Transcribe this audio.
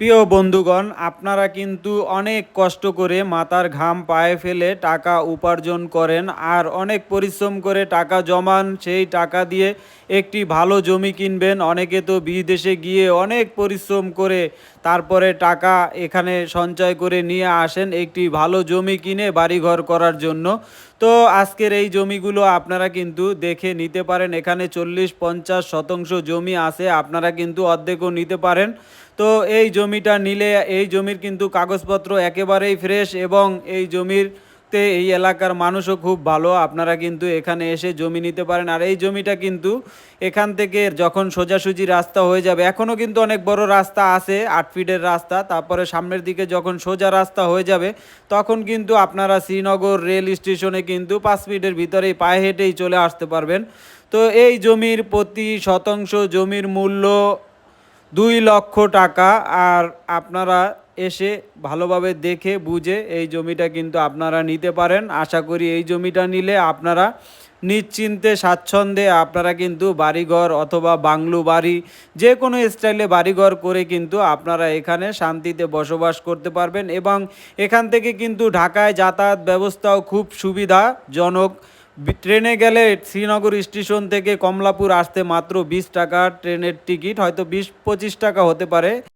প্রিয় বন্ধুগণ, আপনারা কিন্তু অনেক কষ্ট করে মাথার ঘাম পায়ে ফেলে টাকা উপার্জন করেন আর অনেক পরিশ্রম করে টাকা জমান, সেই টাকা দিয়ে একটি ভালো জমি কিনবেন। অনেকে তো বিদেশে গিয়ে অনেক পরিশ্রম করে তারপরে টাকা এখানে সঞ্চয় করে নিয়ে আসেন একটি ভালো জমি কিনে বাড়িঘর করার জন্য। তো আজকের এই জমিগুলো আপনারা কিন্তু দেখে নিতে পারেন। এখানে চল্লিশ, পঞ্চাশ শতাংশ জমি আছে, আপনারা কিন্তু অর্ধেকও নিতে পারেন। তো এই জমিটা নিলে, এই জমির কিন্তু কাগজপত্র একেবারেই ফ্রেশ এবং এই জমির তে এই এলাকার মানুষও খুব ভালো। আপনারা কিন্তু এখানে এসে জমি নিতে পারেন। আর এই জমিটা কিন্তু এখান থেকে যখন সোজাসুজি রাস্তা হয়ে যাবে এখনও কিন্তু অনেক বড় রাস্তা আছে, আট ফিটের রাস্তা। তারপরে সামনের দিকে যখন সোজা রাস্তা হয়ে যাবে, তখন কিন্তু আপনারা শ্রীনগর রেল স্টেশনে কিন্তু পাঁচ ফিটের ভিতরেই পায়ে হেঁটেই চলে আসতে পারবেন। তো এই জমির প্রতি শতাংশ জমির মূল্য দুই লক্ষ টাকা। আর আপনারা এসে ভালোভাবে দেখে, বুঝে এই জমিটা কিন্তু আপনারা নিতে পারেন। আশা করি এই জমিটা নিলে আপনারা নিশ্চিন্তে, স্বাচ্ছন্দ্যে আপনারা কিন্তু বাড়িঘর অথবা বাংলো বাড়ি যে কোনো স্টাইলে বাড়িঘর করে কিন্তু আপনারা এখানে শান্তিতে বসবাস করতে পারবেন এবং এখান থেকে কিন্তু ঢাকায় যাতায়াত ব্যবস্থাও খুব সুবিধাজনক। ট্রেনে গেলে শ্রীনগর স্টেশন থেকে কমলাপুর আসতে মাত্র বিশ টাকা ট্রেনের টিকিট, হয়তো বিশ পঁচিশ টাকা হতে পারে।